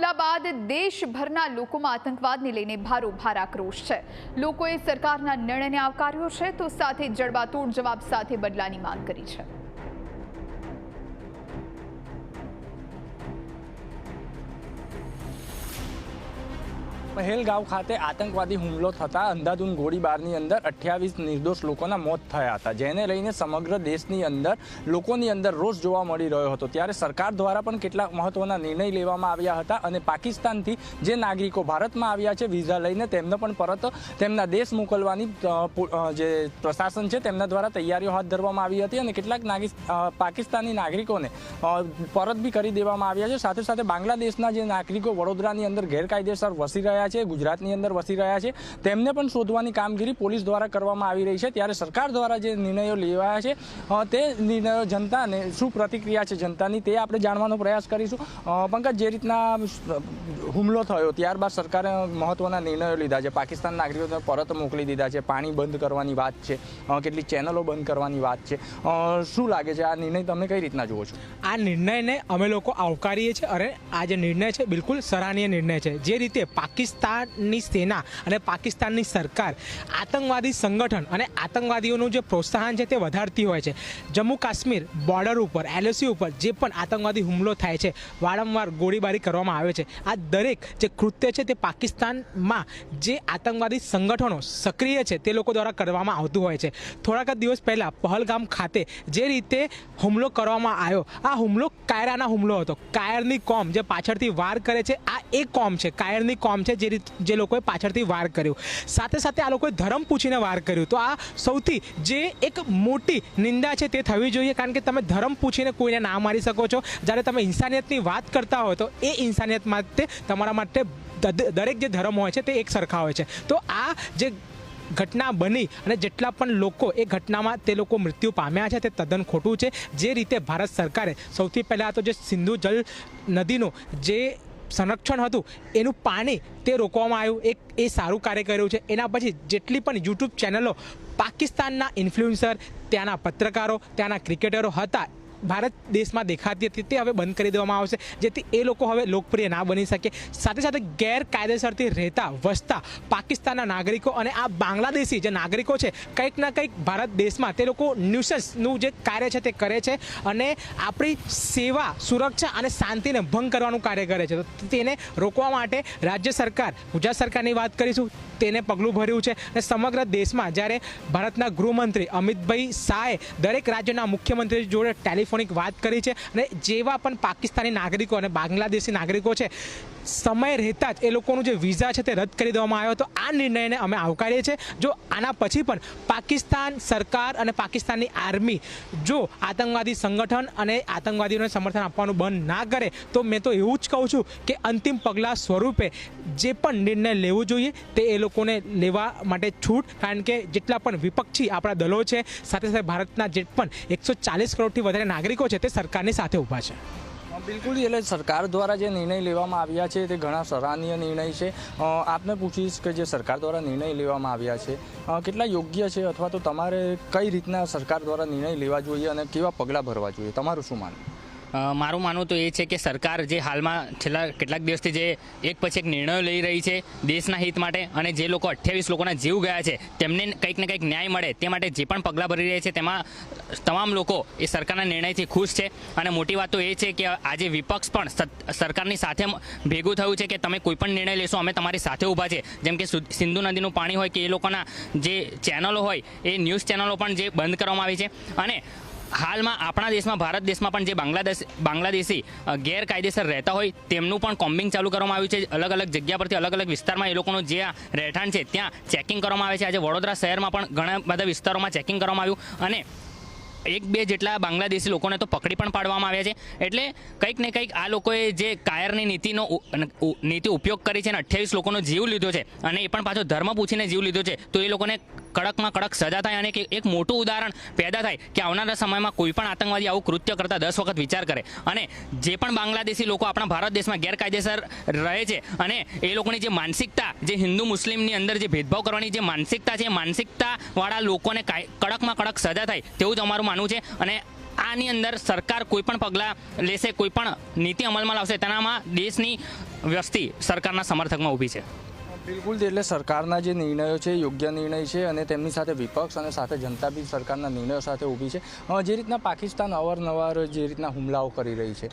હુમલા બાદ દેશભરના લોકોમાં આતંકવાદને લઈને ભારોભાર આક્રોશ છે. લોકોએ સરકારના નિર્ણયને આવકાર્યો છે, તો સાથે જડબાતોડ જવાબ સાથે બદલાની માંગ કરી છે. પહેલગાંવ ખાતે આતંકવાદી હુમલો થતા અંધાધૂન ગોળીબારની અંદર અઠ્યાવીસ નિર્દોષ લોકોના મોત થયા હતા. જેને લઈને સમગ્ર દેશની અંદર, લોકોની અંદર રોષ જોવા મળી રહ્યો હતો. ત્યારે સરકાર દ્વારા પણ કેટલાક મહત્વના નિર્ણય લેવામાં આવ્યા હતા અને પાકિસ્તાનથી જે નાગરિકો ભારતમાં આવ્યા છે, વિઝા લઈને તેમને પણ પરત તેમના દેશ મોકલવાની જે પ્રશાસન છે, તેમના દ્વારા તૈયારીઓ હાથ ધરવામાં આવી હતી અને કેટલાક પાકિસ્તાની નાગરિકોને પરત બી કરી દેવામાં આવ્યા છે. સાથે સાથે બાંગ્લાદેશના જે નાગરિકો વડોદરાની અંદર ગેરકાયદેસર વસી રહ્યા છે, ગુજરાતની અંદર વસી રહ્યા છે. તેમને પણ શોધવાની કામગીરી પોલીસ દ્વારા કરવામાં આવી રહી છે. ત્યારે સરકાર દ્વારા જે નિર્ણયો લેવાયા છે તે નિર્ણયો જનતાને શું પ્રતિક્રિયા છે જનતાની તે આપણે જાણવાનો પ્રયાસ કરીશું. પંકજ, જે રીતના હુમલો થયો ત્યારબાદ સરકારે મહત્વના નિર્ણયો લીધા છે. પાકિસ્તાન નાગરિકોને પરત મોકલી દીધા છે. પાણી બંધ કરવાની વાત છે. કેટલી ચેનલો બંધ કરવાની વાત છે. શું લાગે છે? આ નિર્ણય તમે કઈ રીતના જુઓ છો? આ નિર્ણયને અમે લોકો આવકારીએ છીએ. અને આ જે નિર્ણય છે, બિલકુલ સરાહનીય નિર્ણય છે. જે રીતે પાકિસ્તાનની સેના અને પાકિસ્તાનની સરકાર આતંકવાદી સંગઠન અને આતંકવાદીઓનું જે પ્રોત્સાહન છે તે વધારતી હોય છે. જમ્મુ કાશ્મીર બોર્ડર ઉપર એલઓસી ઉપર જે પણ આતંકવાદી હુમલો થાય છે, વારંવાર ગોળીબારી કરવામાં આવે છે. આ દરેક જે કૃત્ય છે તે પાકિસ્તાનમાં જે આતંકવાદી સંગઠનો સક્રિય છે તે લોકો દ્વારા કરવામાં આવતું હોય છે. થોડાક જ દિવસ પહેલાં પહલગામ ખાતે જે રીતે હુમલો કરવામાં આવ્યો, આ હુમલો કાયરાના હુમલો હતો. કાયરની કોમ જે પાછળથી વાર કરે છે, આ એક કોમ છે, કાયરની કોમ છે જે રીત જે લોકોએ પાછળથી વાર કર્યું. સાથે સાથે આ લોકોએ ધર્મ પૂછીને વાર કર્યું. તો આ સૌથી જે એક મોટી નિંદા છે તે થવી જોઈએ, કારણ કે તમે ધર્મ પૂછીને કોઈને ના મારી શકો છો. જ્યારે તમે ઇન્સાનિયતની વાત કરતા હોય તો એ ઇન્સાનિયત માટે તમારા માટે દરેક જે ધર્મ હોય છે તે એક સરખા હોય છે. તો આ જે ઘટના બની અને જેટલા પણ લોકો એ ઘટનામાં તે લોકો મૃત્યુ પામ્યા છે, તે તદ્દન ખોટું છે. જે રીતે ભારત સરકારે સૌથી પહેલાં તો જે સિંધુ જલ નદીનો જે સંરક્ષણ હતું, એનું પાણી તે રોકવામાં આવ્યું. એક એ સારું કાર્ય કર્યું છે. એના પછી જેટલી પણ યુટ્યુબ ચેનલો પાકિસ્તાનના ઇન્ફ્લુએન્સર ત્યાંના પત્રકારો, ત્યાંના ક્રિકેટરો હતા ભારત દેશમાં દેખાતી હતી તે હવે બંધ કરી દેવામાં આવશે, જેથી એ લોકો હવે લોકપ્રિય ના બની શકે. સાથે સાથે ગેરકાયદેસરથી રહેતા, વસતા પાકિસ્તાનના નાગરિકો અને આ બાંગ્લાદેશી જે નાગરિકો છે, કંઈક ના કંઈક ભારત દેશમાં તે લોકો ન્યુસન્સનું જે કાર્ય છે તે કરે છે અને આપણી સેવા, સુરક્ષા અને શાંતિને ભંગ કરવાનું કાર્ય કરે છે. તો તેને રોકવા માટે રાજ્ય સરકાર, ગુજરાત સરકારની વાત કરીશું, તેને પગલું ભર્યું છે અને સમગ્ર દેશમાં જ્યારે ભારતના ગૃહમંત્રી અમિતભાઈ શાહે દરેક રાજ્યના મુખ્યમંત્રી જોડે ટેલિફોનિક વાત કરી છે અને જેવા પણ પાકિસ્તાની નાગરિકો અને બાંગ્લાદેશી નાગરિકો છે, સમય રહેતા જ એ લોકોનું જે વિઝા છે તે રદ કરી દેવામાં આવ્યો તો આ નિર્ણયને અમે આવકારીએ છીએ. જો આના પછી પણ પાકિસ્તાન સરકાર અને પાકિસ્તાનની આર્મી જો આતંકવાદી સંગઠન અને આતંકવાદીઓને સમર્થન આપવાનું બંધ ના કરે, તો મેં તો એવું જ કહું છું કે અંતિમ પગલાં સ્વરૂપે જે પણ નિર્ણય લેવો જોઈએ તે એ લોકોને લેવા માટે છૂટ. કારણ કે જેટલા પણ વિપક્ષી આપણા દલો છે, સાથે સાથે ભારતના જે પણ એકસો ચાલીસ કરોડથી વધારે નાગરિકો છે તે સરકારની સાથે ઊભા છે. બિલકુલ એટલે સરકાર દ્વારા જે નિર્ણય લેવામાં આવ્યા છે તે ઘણા સરાહનીય નિર્ણય છે. આપને પૂછીશ કે જે સરકાર દ્વારા નિર્ણય લેવામાં આવ્યા છે કેટલા યોગ્ય છે અથવા તો તમારે કઈ રીતના સરકાર દ્વારા નિર્ણય લેવા જોઈએ અને કેવા પગલાં ભરવા જોઈએ? તમારું શું માનવું? મારું માનવું તો એ છે કે સરકાર જે હાલમાં છેલ્લા કેટલાક દિવસથી જે એક પછી એક નિર્ણયો લઈ રહી છે દેશના હિત માટે અને જે લોકો અઠ્યાવીસ લોકોના જીવ ગયા છે, તેમને કંઈક ને કંઈક ન્યાય મળે તે માટે જે પણ પગલાં ભરી રહ્યા છે તેમાં તમામ લોકો એ સરકારના નિર્ણયથી ખુશ છે. અને મોટી વાત તો એ છે કે આજે વિપક્ષ પણ સરકારની સાથે ભેગું થયું છે કે તમે કોઈ પણ નિર્ણય લેશો, અમે તમારી સાથે ઊભા છે. જેમ કે સિંધુ નદીનું પાણી હોય કે એ લોકોના જે ચેનલો હોય, એ ન્યૂઝ ચેનલો પણ જે બંધ કરવામાં આવી છે. અને હાલમાં આપણા દેશમાં, ભારત દેશમાં પણ જે બાંગ્લાદેશ, બાંગ્લાદેશી ગેરકાયદેસર રહેતા હોય તેમનું પણ કોમ્બિંગ ચાલુ કરવામાં આવ્યું છે. અલગ અલગ જગ્યા પરથી અલગ અલગ વિસ્તારમાં એ લોકોનું જે રહેઠાણ છે ત્યાં ચેકિંગ કરવામાં આવે છે. આજે વડોદરા શહેરમાં પણ ઘણા બધા વિસ્તારોમાં ચેકિંગ કરવામાં આવ્યું અને એક બે જેટલા બાંગ્લાદેશી લોકોને તો પકડી પણ પાડવામાં આવ્યા છે. એટલે કંઈક ને કંઈક આ લોકોએ જે કાયરની નીતિનો નીતિ ઉપયોગ કરી છે અને અઠ્યાવીસ લોકોનો જીવ લીધો છે અને એ પણ પાછો ધર્મ પૂછીને જીવ લીધો છે, તો એ લોકોને કડકમાં કડક સજા થાય અને એક મોટું ઉદાહરણ પેદા થાય કે આવનારા સમયમાં કોઈ પણ આતંકવાદી આવું કૃત્ય કરતા દસ વખત વિચાર કરે. અને જે પણ બાંગ્લાદેશી લોકો આપણા ભારત દેશમાં ગેરકાયદેસર રહે છે અને એ લોકોની જે માનસિકતા, જે હિન્દુ મુસ્લિમની અંદર જે ભેદભાવ કરવાની જે માનસિકતા છે માનસિકતાવાળા લોકોને કડકમાં કડક સજા થાય તેવું જ અમારું માનવું છે. અને આની અંદર સરકાર કોઈ પણ પગલાં લેશે, કોઈ પણ નીતિ અમલમાં લાવશે, તેનામાં દેશની વસ્તી સરકારના સમર્થકમાં ઊભી છે. બિલકુલ એટલે સરકારના જે નિર્ણયો છે, યોગ્ય નિર્ણય છે અને તેમની સાથે વિપક્ષ અને સાથે જનતા બી સરકારના નિર્ણયો સાથે ઊભી છે. જે રીતના પાકિસ્તાન અવારનવાર જે રીતના હુમલાઓ કરી રહી છે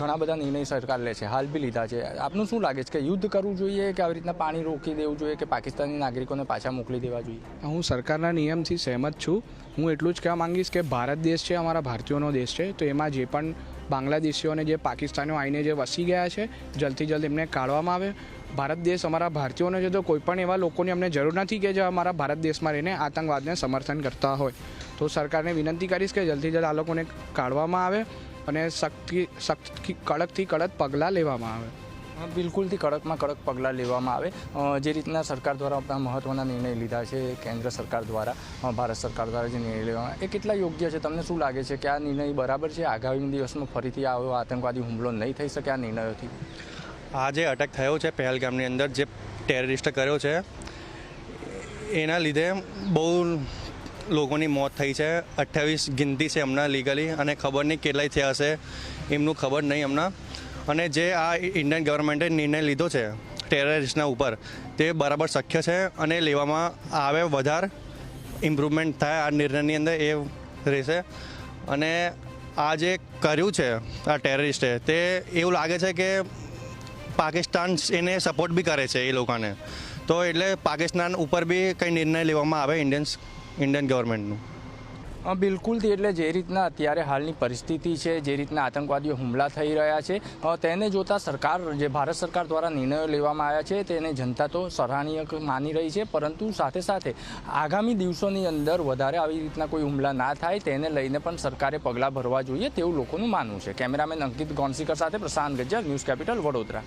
ઘણા બધા નિર્ણય સરકાર લે છે, હાલ બી લીધા છે. આપનું શું લાગે છે કે યુદ્ધ કરવું જોઈએ કે આવી રીતના પાણી રોકી દેવું જોઈએ કે પાકિસ્તાની નાગરિકોને પાછા મોકલી દેવા જોઈએ? હું સરકારના નિયમથી સહેમત છું. હું એટલું જ કહેવા માંગીશ કે ભારત દેશ છે, અમારા ભારતીયોનો દેશ છે, તો એમાં જે પણ બાંગ્લાદેશીઓને જે પાકિસ્તાનીઓ આવીને જે વસી ગયા છે, જલ્દી જલ્દ એમને કાઢવામાં આવે. ભારત દેશ અમારા ભારતીયોનો છે તો કોઈ પણ એવા લોકોની અમને જરૂર નથી કે જે અમારા ભારત દેશમાં રહીને આતંકવાદને સમર્થન કરતા હોય. તો સરકારને વિનંતી કરીશ કે જલ્દી જલ્દ આ લોકોને કાઢવામાં આવે અને સખ્તથી સખ્તથી કડકથી કડક પગલાં લેવામાં આવે. બિલકુલથી કડકમાં કડક પગલાં લેવામાં આવે. જે રીતના સરકાર દ્વારા આપણા મહત્ત્વના નિર્ણય લીધા છે, કેન્દ્ર સરકાર દ્વારા ભારત સરકાર દ્વારા જે નિર્ણય લેવામાં એ કેટલા યોગ્ય છે? તમને શું લાગે છે કે આ નિર્ણય બરાબર છે? આગામી દિવસમાં ફરીથી આવો આતંકવાદી હુમલો નહીં થઈ શકે આ નિર્ણયોથી? આ જે અટેક થયો છે પહેલગામની અંદર જે ટેરરિસ્ટ કર્યો છે, એના લીધે બહુ લોકોની મોત થઈ છે. અઠ્યાવીસ ગિનતી છે હમણાં લીગલી અને ખબર નહીં કેટલાય થયા હશે એમનું ખબર નહીં હમણાં. અને જે આ ઇન્ડિયન ગવર્મેન્ટે નિર્ણય લીધો છે ટેરરિસ્ટના ઉપર, તે બરાબર શક્ય છે અને લેવામાં આવે વધારે ઇમ્પ્રુવમેન્ટ થાય આ નિર્ણયની અંદર એ રહેશે. અને આ જે કર્યું છે આ ટેરરિસ્ટે તે એવું લાગે છે કે પાકિસ્તાન એને સપોર્ટ બી કરે છે એ લોકોને. તો એટલે પાકિસ્તાન ઉપર બી કંઈ નિર્ણય લેવામાં આવે ઇન્ડિયન્સ ઇન્ડિયન ગવર્મેન્ટનું બિલકુલથી એટલે જે રીતના અત્યારે હાલની પરિસ્થિતિ છે, જે રીતના આતંકવાદીઓ હુમલા થઈ રહ્યા છે તેને જોતા સરકાર, જે ભારત સરકાર દ્વારા નિર્ણયો લેવામાં આવ્યા છે, તેને જનતા તો સરાહનીય માની રહી છે, પરંતુ સાથે સાથે આગામી દિવસોની અંદર વધારે આવી રીતના કોઈ હુમલા ના થાય, તેને લઈને પણ સરકારે પગલાં ભરવા જોઈએ તેવું લોકોનું માનવું છે. કેમેરામેન અંકિત ગોન્સીકર સાથે પ્રશાંત ગજ્જર, ન્યૂઝ કેપિટલ વડોદરા.